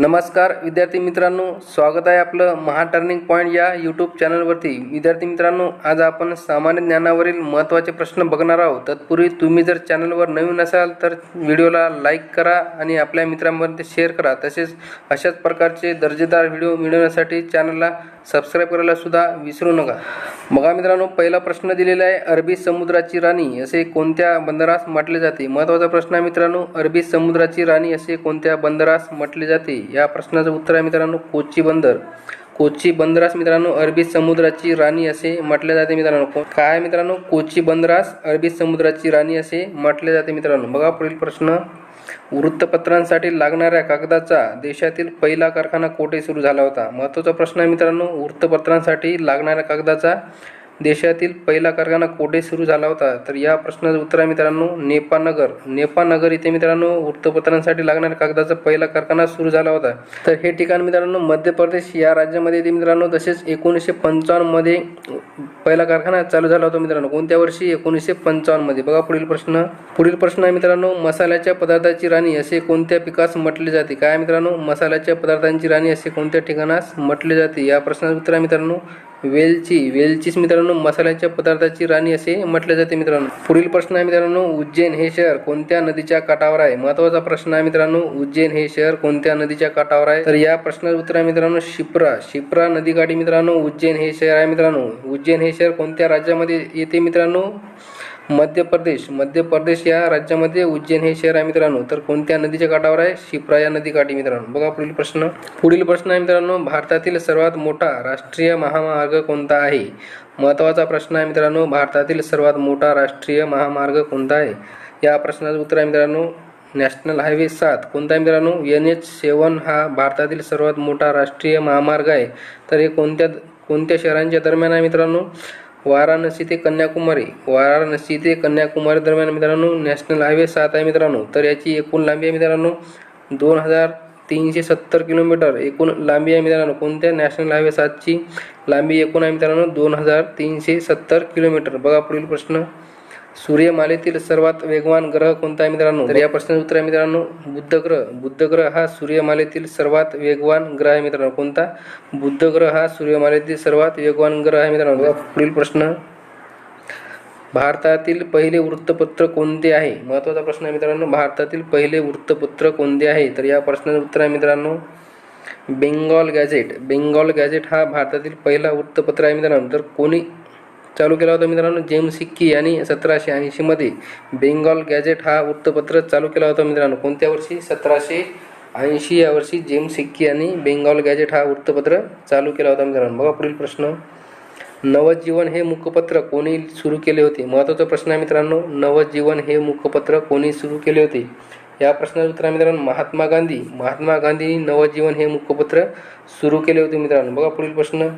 नमस्कार विद्यार्थी मित्रांनो स्वागत आहे आपलं महा टर्निंग पॉईंट या यूट्यूब चॅनलवरती विद्यार्थी मित्रांनो आज आपण सामान्य ज्ञानावरील महत्त्वाचे प्रश्न बघणार आहोत. तत्पूर्वी तुम्ही जर चॅनलवर नवीन असाल तर व्हिडिओला लाईक करा आणि आपल्या मित्रांमध्ये शेअर करा. तसेच अशाच प्रकारचे दर्जेदार व्हिडिओ मिळवण्यासाठी चॅनलला सबस्क्राईब करायला सुद्धा विसरू नका. बघा मित्रांनो पहिला प्रश्न दिलेला आहे अरबी समुद्राची राणी असे कोणत्या बंदरास म्हटले जाते? महत्त्वाचा प्रश्न आहे मित्रांनो अरबी समुद्राची राणी असे कोणत्या बंदरास म्हटले जाते? या प्रश्नाचं उत्तर आहे मित्रांनो कोची बंदर. कोची बंदरास मित्रांनो अरबी समुद्राची राणी असे म्हटले जाते मित्रांनो. काय मित्रांनो? कोची बंदरास अरबी समुद्राची राणी असे म्हटले जाते मित्रांनो. बघा पुढील प्रश्न. वृत्तपत्रांसाठी लागणाऱ्या कागदाचा देशातील पहिला कारखाना कोठे सुरू झाला होता? महत्त्वाचा प्रश्न आहे मित्रांनो वृत्तपत्रांसाठी लागणाऱ्या कागदाचा देशातील पहिला कारखाना कोठे सुरू झाला होता? तर या प्रश्नाचं उत्तर आहे मित्रांनो नेपानगर नेपानगर इथे मित्रांनो वृत्तपत्रांसाठी लागणाऱ्या कागदाचा पहिला कारखाना सुरू झाला होता. तर हे ठिकाण मित्रांनो मध्य प्रदेश या राज्यामध्ये येते मित्रांनो तसेच एकोणीसशे पंचावन्नमध्ये पहिला कारखाना चालू झाला होता मित्रांनो. कोणत्या वर्षी? एकोणीसशे पंचावन्नमध्ये बघा पुढील प्रश्न. पुढील प्रश्न आहे मित्रांनो मसाल्याच्या पदार्थाची राणी असे कोणत्या पिकास म्हटले जाते? काय मित्रांनो मसाल्याच्या पदार्थांची राणी असे कोणत्या ठिकाणास म्हटले जाते? या प्रश्नाचं उत्तर आहे मित्रांनो वेलची वेलचीच मित्रांनो मसाल्याच्या पदार्थाची राणी असे म्हटले जाते मित्रांनो. पुढील प्रश्न आहे मित्रांनो उज्जैन हे शहर कोणत्या नदीच्या काठावर आहे? महत्त्वाचा प्रश्न आहे मित्रांनो उज्जैन हे शहर कोणत्या नदीच्या काठावर आहे? तर या प्रश्नाचं उत्तर आहे मित्रांनो शिप्रा. शिप्रा नदीकाठी मित्रांनो उज्जैन हे शहर आहे मित्रांनो. उज्जैन हे शहर कोणत्या राज्यामध्ये येते मित्रांनो? मध्य प्रदेश. मध्य प्रदेश या राज्यामध्ये उज्जैन हे शहर आहे मित्रांनो. तर कोणत्या नदीच्या काठावर आहे? शिप्रा या नदीकाठी मित्रांनो. बघा पुढील प्रश्न. पुढील प्रश्न आहे मित्रांनो भारतातील सर्वात मोठा राष्ट्रीय महामार्ग कोणता आहे? महत्त्वाचा प्रश्न आहे मित्रांनो भारतातील सर्वात मोठा राष्ट्रीय महामार्ग कोणता आहे? या प्रश्नाचं उत्तर आहे मित्रांनो नॅशनल हायवे सात. कोणता आहे मित्रांनो? एन एच सेवन हा भारतातील सर्वात मोठा राष्ट्रीय महामार्ग आहे. तर हे कोणत्या कोणत्या शहरांच्या दरम्यान आहे मित्रांनो? वाराणसी ते कन्याकुमारी वाराणसी ते कन्याकुमारी दरम्यान मित्रांनो नॅशनल हायवे सात आहे मित्रांनो. तर याची एकूण लांबी आहे मित्रांनो दोन हजार तीनशे सत्तर किलोमीटर एकूण लांबी आहे मित्रांनो. कोणत्या नॅशनल हायवे सातची लांबी एकूण आहे मित्रांनो दोन हजार तीनशे सत्तर किलोमीटर? बघा पुढील प्रश्न. सूर्यमालेतील सर्वात वेगवान ग्रह कोणता आहे मित्रांनो? तर या प्रश्नाचं उत्तर आहे मित्रांनो बुद्ध ग्रह. बुद्ध ग्रह हा सूर्यमालेतील सर्वात वेगवान ग्रह आहे मित्रांनो. कोणता? बुद्ध ग्रह हा सूर्यमालेतील सर्वात वेगवान ग्रह आहे मित्रांनो. पुढील प्रश्न. भारतातील पहिले वृत्तपत्र कोणते आहे? महत्त्वाचा प्रश्न आहे मित्रांनो. भारतातील पहिले वृत्तपत्र कोणते आहे? तर या प्रश्नाचं उत्तर आहे मित्रांनो बेंगॉल गॅझेट. बेंगॉल गॅझेट हा भारतातील पहिला वृत्तपत्र आहे मित्रांनो. तर कोणी चालू केला होता मित्रांनो जेम्स सिक्की यांनी सतराशे ऐंशीमध्ये बेंगॉल गॅजेट हा वृत्तपत्र चालू केला होता मित्रांनो. कोणत्या वर्षी? सतराशे ऐंशी या वर्षी जेम्स सिक्की यांनी बेंगॉल गॅजेट हा वृत्तपत्र चालू केला होता मित्रांनो. बघा पुढील प्रश्न. नवजीवन हे मुखपत्र कोणी सुरू केले होते? महत्त्वाचा प्रश्न आहे मित्रांनो नवजीवन हे मुखपत्र कोणी सुरू केले होते? या प्रश्नाचं उत्तर आहे मित्रांनो महात्मा गांधी. महात्मा गांधींनी नवजीवन हे मुखपत्र सुरू केले होते मित्रांनो. बघा पुढील प्रश्न.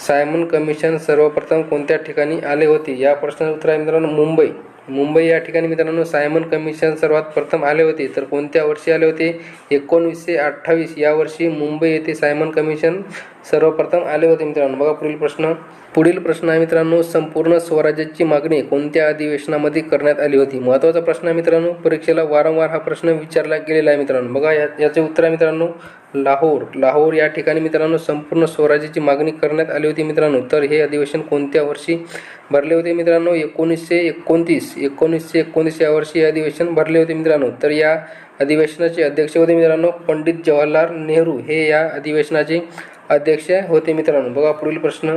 सायमन कमिशन सर्वप्रथम कोणत्या ठिकाणी आले होते? या प्रश्नाचं उत्तर आहे मित्रांनो मुंबई. मुंबई या ठिकाणी मित्रांनो सायमन कमिशन सर्वात प्रथम आले होते. तर कोणत्या वर्षी आले होते? एकोणवीसशे अठ्ठावीस. या वर्षी मुंबई येथे सायमन कमिशन सर्वप्रथम आले होते मित्रांनो. बघा पुढील प्रश्न. पुढील प्रश्न आहे मित्रांनो संपूर्ण स्वराज्याची मागणी कोणत्या अधिवेशनामध्ये करण्यात आली होती? महत्त्वाचा प्रश्न आहे मित्रांनो परीक्षेला वारंवार हा प्रश्न विचारला गेलेला आहे मित्रांनो. बघा या याचे उत्तर आहे मित्रांनो लाहोर लाहोर या ठिकाणी मित्रांनो संपूर्ण स्वराज्याची मागणी करण्यात आली होती मित्रांनो. तर हे अधिवेशन कोणत्या वर्षी भरले होते मित्रांनो? एकोणीसशे एकोणतीस एकोणीसशे एकोणतीस या वर्षी हे अधिवेशन भरले होते मित्रांनो. तर या अधिवेशनाचे अध्यक्ष होते मित्रांनो पंडित जवाहरलाल नेहरू. हे या अधिवेशनाचे अध्यक्ष होते मित्रांनो. बघा पुढील प्रश्न.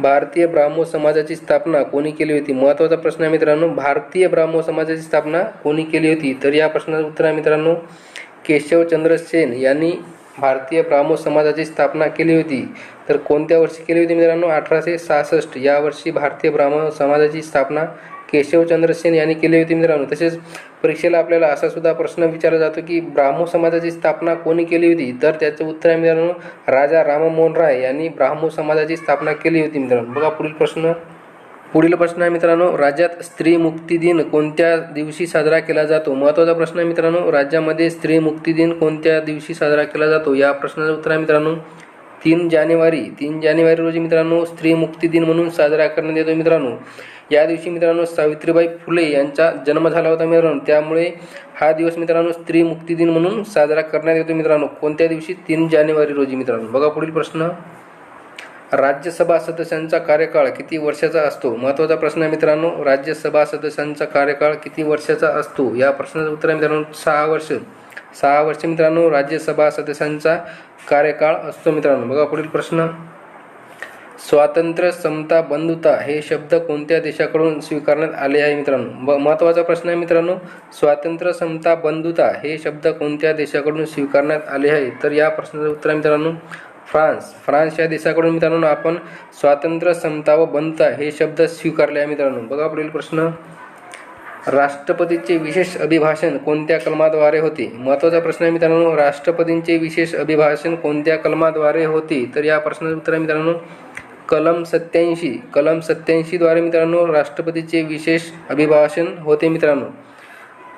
भारतीय ब्राह्मो समाजाची स्थापना कोणी केली होती? महत्त्वाचा प्रश्न आहे मित्रांनो. भारतीय ब्राह्मो समाजाची स्थापना कोणी केली होती? तर या प्रश्नाचं उत्तर आहे मित्रांनो. केशवचंद्र सेन यांनी भारतीय ब्राह्मो समाजाची स्थापना केली होती. तर कोणत्या वर्षी केली होती मित्रांनो? अठराशे सहासष्ट. या वर्षी भारतीय ब्राह्मण समाजाची स्थापना केशवचंद्र सेन यांनी केली होती मित्रांनो. तसेच परीक्षेला आपल्याला असा सुद्धा प्रश्न विचारला जातो की ब्राह्मो समाजाची स्थापना कोणी केली होती? तर त्याचं उत्तर आहे मित्रांनो राजा राममोहन राय यांनी ब्राह्मो समाजाची स्थापना केली होती मित्रांनो. बघा पुढील प्रश्न. पुढील प्रश्न आहे मित्रांनो राज्यात स्त्री मुक्ती दिन कोणत्या दिवशी साजरा केला जातो? महत्त्वाचा प्रश्न आहे मित्रांनो राज्यामध्ये स्त्री मुक्ती दिन कोणत्या दिवशी साजरा केला जातो? या प्रश्नाचं उत्तर आहे मित्रांनो तीन जानेवारी. तीन जानेवारी रोजी मित्रांनो स्त्री मुक्ती दिन म्हणून साजरा करण्यात येतो मित्रांनो. या दिवशी मित्रांनो सावित्रीबाई फुले यांचा जन्म झाला होता मित्रांनो. त्यामुळे हा दिवस मित्रांनो स्त्री मुक्ती दिन म्हणून साजरा करण्यात येतो मित्रांनो. कोणत्या दिवशी? तीन जानेवारी रोजी मित्रांनो. बघा पुढील प्रश्न. राज्यसभा सदस्यांचा कार्यकाळ किती वर्षाचा असतो? महत्त्वाचा प्रश्न आहे मित्रांनो राज्यसभा सदस्यांचा कार्यकाळ किती वर्षाचा असतो? या प्रश्नाचं उत्तर आहे मित्रांनो सहा वर्ष. सहा वर्ष मित्रांनो राज्यसभा सदस्यांचा कार्यकाळ असतो मित्रांनो. बघा पुढील प्रश्न. स्वातंत्र्य समता बंधुता हे शब्द कोणत्या देशाकडून स्वीकारण्यात आले आहे मित्रांनो? महत्त्वाचा प्रश्न आहे मित्रांनो. स्वातंत्र्य समता बंधुता हे शब्द कोणत्या देशाकडून स्वीकारण्यात आले आहे? तर या प्रश्नाचं उत्तर आहे मित्रांनो फ्रान्स. फ्रान्स या देशाकडून मित्रांनो आपण स्वातंत्र्य समता व बनता हे शब्द स्वीकारले आहे मित्रांनो. बघा पुढील प्रश्न. राष्ट्रपतीचे विशेष अभिभाषण कोणत्या कलमाद्वारे होते? महत्त्वाचा प्रश्न आहे मित्रांनो. राष्ट्रपतींचे विशेष अभिभाषण कोणत्या कलमाद्वारे होते? तर या प्रश्नाचं उत्तर आहे मित्रांनो कलम सत्याऐंशी कलम सत्याऐंशीद्वारे मित्रांनो राष्ट्रपतीचे विशेष अभिभाषण होते मित्रांनो.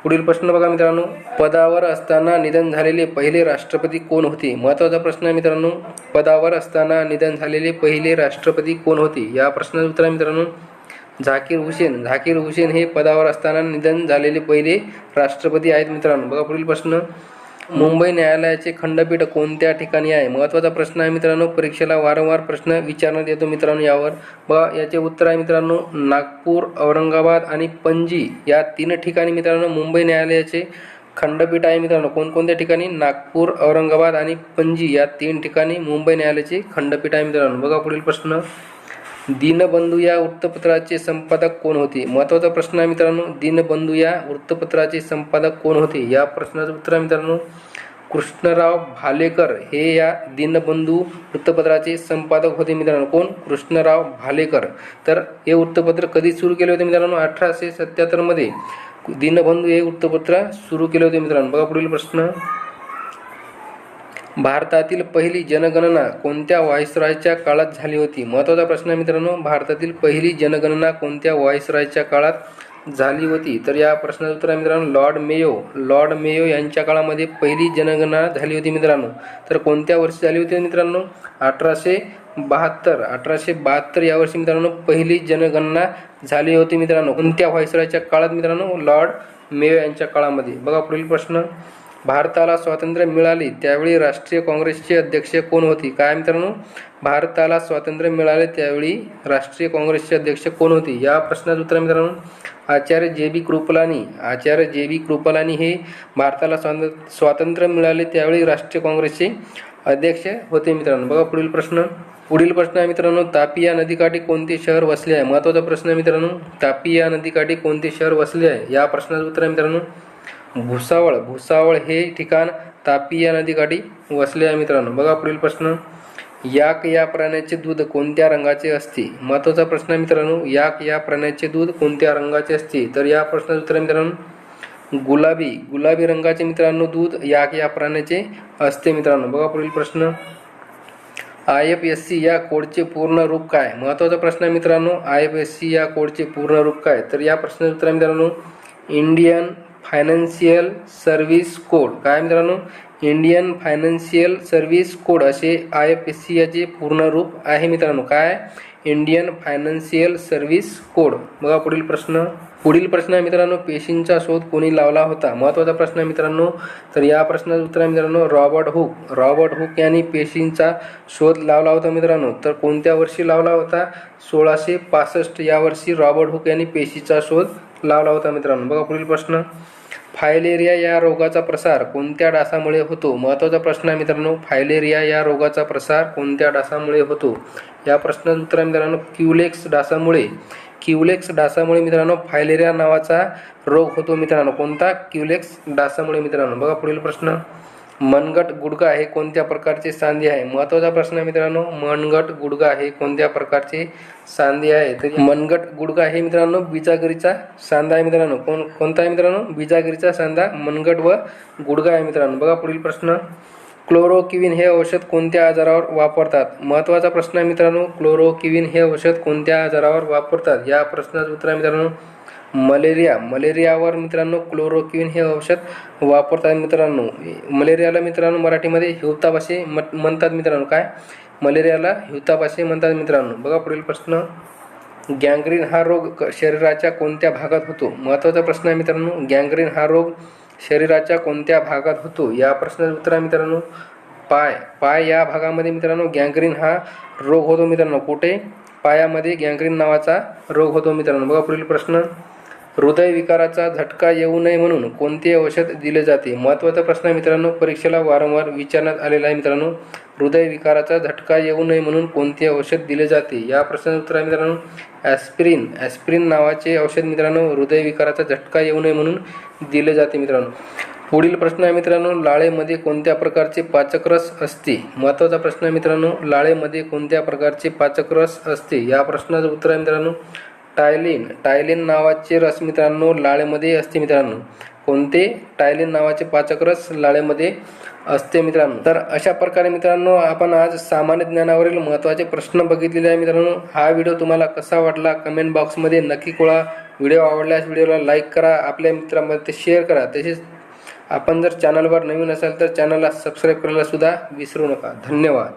पुढील प्रश्न बघा मित्रांनो. पदावर असताना निधन झालेले पहिले राष्ट्रपती कोण होते? महत्त्वाचा प्रश्न आहे मित्रांनो. पदावर असताना निधन झालेले पहिले राष्ट्रपती कोण होते? या प्रश्नाचं उत्तर आहे मित्रांनो. झाकीर हुसेन. झाकीर हुसेन हे पदावर असताना निधन झालेले पहिले राष्ट्रपती आहेत मित्रांनो. बघा पुढील प्रश्न. मुंबई न्यायालयाचे खंडपीठ कोणत्या ठिकाणी आहे? महत्त्वाचा प्रश्न आहे मित्रांनो. परीक्षेला वारंवार प्रश्न विचारण्यात येतो मित्रांनो यावर. बघा याचे उत्तर आहे मित्रांनो नागपूर औरंगाबाद आणि पणजी या तीन ठिकाणी मित्रांनो मुंबई न्यायालयाचे खंडपीठ आहे मित्रांनो. कोणकोणत्या ठिकाणी? नागपूर औरंगाबाद आणि पणजी या तीन ठिकाणी मुंबई न्यायालयाचे खंडपीठ आहे मित्रांनो. बघा पुढील प्रश्न. दीनबंधू या वृत्तपत्राचे संपादक कोण होते? महत्त्वाचा प्रश्न आहे मित्रांनो दीनबंधू या वृत्तपत्राचे संपादक कोण होते? या प्रश्नाचं उत्तर आहे मित्रांनो कृष्णराव भालेकर हे या दीनबंधू वृत्तपत्राचे संपादक होते मित्रांनो. कोण? कृष्णराव भालेकर. तर हे वृत्तपत्र कधी सुरू केले होते मित्रांनो? अठराशे सत्याहत्तरमध्ये दीनबंधू हे वृत्तपत्र सुरू केले होते मित्रांनो. बघा पुढील प्रश्न. भारतातील पहिली जनगणना कोणत्या व्हाईसरायच्या काळात झाली होती? महत्त्वाचा प्रश्न आहे मित्रांनो भारतातील पहिली जनगणना कोणत्या व्हाईसरायच्या काळात झाली होती? तर या प्रश्नाचं उत्तर आहे मित्रांनो लॉर्ड मेयो. लॉर्ड मेयो यांच्या काळामध्ये पहिली जनगणना झाली होती मित्रांनो. तर कोणत्या वर्षी झाली होती मित्रांनो? अठराशे बहात्तर. अठराशे बहात्तर या वर्षी मित्रांनो पहिली जनगणना झाली होती मित्रांनो. कोणत्या व्हायसरायच्या काळात मित्रांनो? लॉर्ड मेयो यांच्या काळामध्ये. बघा पुढील प्रश्न. भारताला स्वातंत्र्य मिळाले त्यावेळी राष्ट्रीय काँग्रेसचे अध्यक्ष कोण होते? काय मित्रांनो? भारताला स्वातंत्र्य मिळाले त्यावेळी राष्ट्रीय काँग्रेसचे अध्यक्ष कोण होते? या प्रश्नाचं उत्तर मित्रांनो आचार्य जे बी कृपलानी. आचार्य जे बी कृपलानी हे भारताला स्वातंत्र्य स्वातंत्र्य मिळाले त्यावेळी राष्ट्रीय काँग्रेसचे अध्यक्ष होते मित्रांनो. बघा पुढील प्रश्न. पुढील प्रश्न आहे मित्रांनो तापी या नदीकाठी कोणते शहर वसले आहे? महत्त्वाचा प्रश्न आहे मित्रांनो तापी या नदीकाठी कोणते शहर वसले आहे? या प्रश्नाचं उत्तर आहे मित्रांनो भुसावळ. भुसावळ हे ठिकाण तापी या नदीकाठी वसले आहे मित्रांनो. बघा पुढील प्रश्न. याक या प्राण्याचे दूध कोणत्या रंगाचे असते? महत्त्वाचा प्रश्न आहे मित्रांनो. याक या प्राण्याचे दूध कोणत्या रंगाचे असते? तर या प्रश्नाचं उत्तर आहे मित्रांनो. गुलाबी. गुलाबी रंगाचे मित्रांनो दूध याक या प्राण्याचे असते मित्रांनो. बघा पुढील प्रश्न. आय एफ एस सी या कोडचे पूर्ण रूप काय? महत्त्वाचा प्रश्न आहे मित्रांनो. आय एफ एस सी या कोडचे पूर्ण रूप काय? तर या प्रश्नाचं उत्तर आहे मित्रांनो. Indian financial service code. काय मित्रांनो? इंडियन फायनान्शियल सर्व्हिस कोड असे आय एफ एस सी याचे पूर्ण रूप आहे मित्रांनो. काय? Indian financial service code. बघा पुढील प्रश्न. पुढील प्रश्न आहे मित्रांनो पेशींचा शोध कोणी लावला होता? महत्त्वाचा प्रश्न आहे मित्रांनो. तर या प्रश्नाचं उत्तर आहे मित्रांनो रॉबर्ट हुक. रॉबर्ट हुक यांनी पेशींचा शोध लावला होता मित्रांनो. तर कोणत्या वर्षी लावला होता? सोळाशे पासष्ट या वर्षी रॉबर्ट हुक यांनी पेशीचा शोध लावला होता मित्रांनो. बघा पुढील प्रश्न. फायलेरिया या रोगाचा प्रसार कोणत्या डासामुळे होतो? महत्त्वाचा प्रश्न आहे मित्रांनो. फायलेरिया या रोगाचा प्रसार कोणत्या डासामुळे होतो? या प्रश्नाचं उत्तर आहे मित्रांनो क्युलेक्स डासामुळे. क्युलेक्स डासामुळे मित्रांनो फायलेरिया नावाचा रोग होतो मित्रांनो. कोणता? क्युलेक्स डासामुळे मित्रांनो. बघा पुढील प्रश्न. मनगट गुडगा हे कोणत्या प्रकारचे सांधे आहे? महत्त्वाचा प्रश्न आहे मित्रांनो मनगट गुडगा हे कोणत्या प्रकारचे सांधे आहे? तर मनगट गुडगा हे मित्रांनो बिजागिरीचा सांधा आहे मित्रांनो. कोण कोणता आहे मित्रांनो? बिजागिरीचा सांधा मनगट व गुडगा आहे मित्रांनो. बघा पुढील प्रश्न. क्लोरोकिविन हे औषध कोणत्या आजारावर वापरतात? महत्त्वाचा प्रश्न आहे मित्रांनो क्लोरोकिविन हे औषध कोणत्या आजारावर वापरतात? या प्रश्नाचं उत्तर आहे मित्रांनो मलेरिया मलेरियावर मित्रांनो क्लोरोक्विन हे औषध वापरतात मित्रांनो. मलेरियाला मित्रांनो मराठीमध्ये हिवताप असे म्हणतात मित्रांनो. काय? मलेरियाला हिवताप असे म्हणतात मित्रांनो. बघा पुढील प्रश्न. गँग्रीन हा रोग क- शरीराच्या कोणत्या भागात होतो? महत्त्वाचा प्रश्न आहे मित्रांनो. गँग्रीन हा रोग शरीराच्या कोणत्या भागात होतो? या प्रश्नाचं उत्तर आहे मित्रांनो. पाय. पाय या भागामध्ये मित्रांनो गँग्रीन हा रोग होतो मित्रांनो. कुठे? पायामध्ये गँग्रीन नावाचा रोग होतो मित्रांनो. बघा पुढील प्रश्न. हृदयविकाराचा झटका येऊ नये म्हणून कोणते औषध दिले जाते. महत्त्वाचा प्रश्न आहे मित्रांनो परीक्षेला वारंवार विचारण्यात आलेला आहे मित्रांनो हृदयविकाराचा झटका येऊ नये म्हणून कोणते औषध दिले जाते. या प्रश्नाचं उत्तर आहे मित्रांनो ॲस्पिरिन ॲस्पिरिन नावाचे औषध मित्रांनो हृदयविकाराचा झटका येऊ नये म्हणून दिले जाते मित्रांनो. पुढील प्रश्न आहे मित्रांनो लाळेमध्ये कोणत्या प्रकारचे पाचक रस असते? महत्त्वाचा प्रश्न आहे मित्रांनो लाळेमध्ये कोणत्या प्रकारचे पाचक रस असते? या प्रश्नाचं उत्तर आहे मित्रांनो टायलिन. टायलिन नावाचे रस मित्रांनो लाळेमध्ये असते मित्रांनो. कोणते? टायलिन नावाचे पाचक रस लाळेमध्ये असते मित्रांनो. तर अशा प्रकारे मित्रांनो आपण आज सामान्य ज्ञानावरील महत्त्वाचे प्रश्न बघितलेले आहे मित्रांनो. हा व्हिडिओ तुम्हाला कसा वाटला कमेंट बॉक्समध्ये नक्की कळवा. व्हिडिओ आवडल्यास व्हिडिओला लाईक करा आपल्या मित्रांमध्ये शेअर करा. तसेच आपण जर चॅनलवर नवीन असाल तर चॅनलला सबस्क्राईब करायला सुद्धा विसरू नका. धन्यवाद.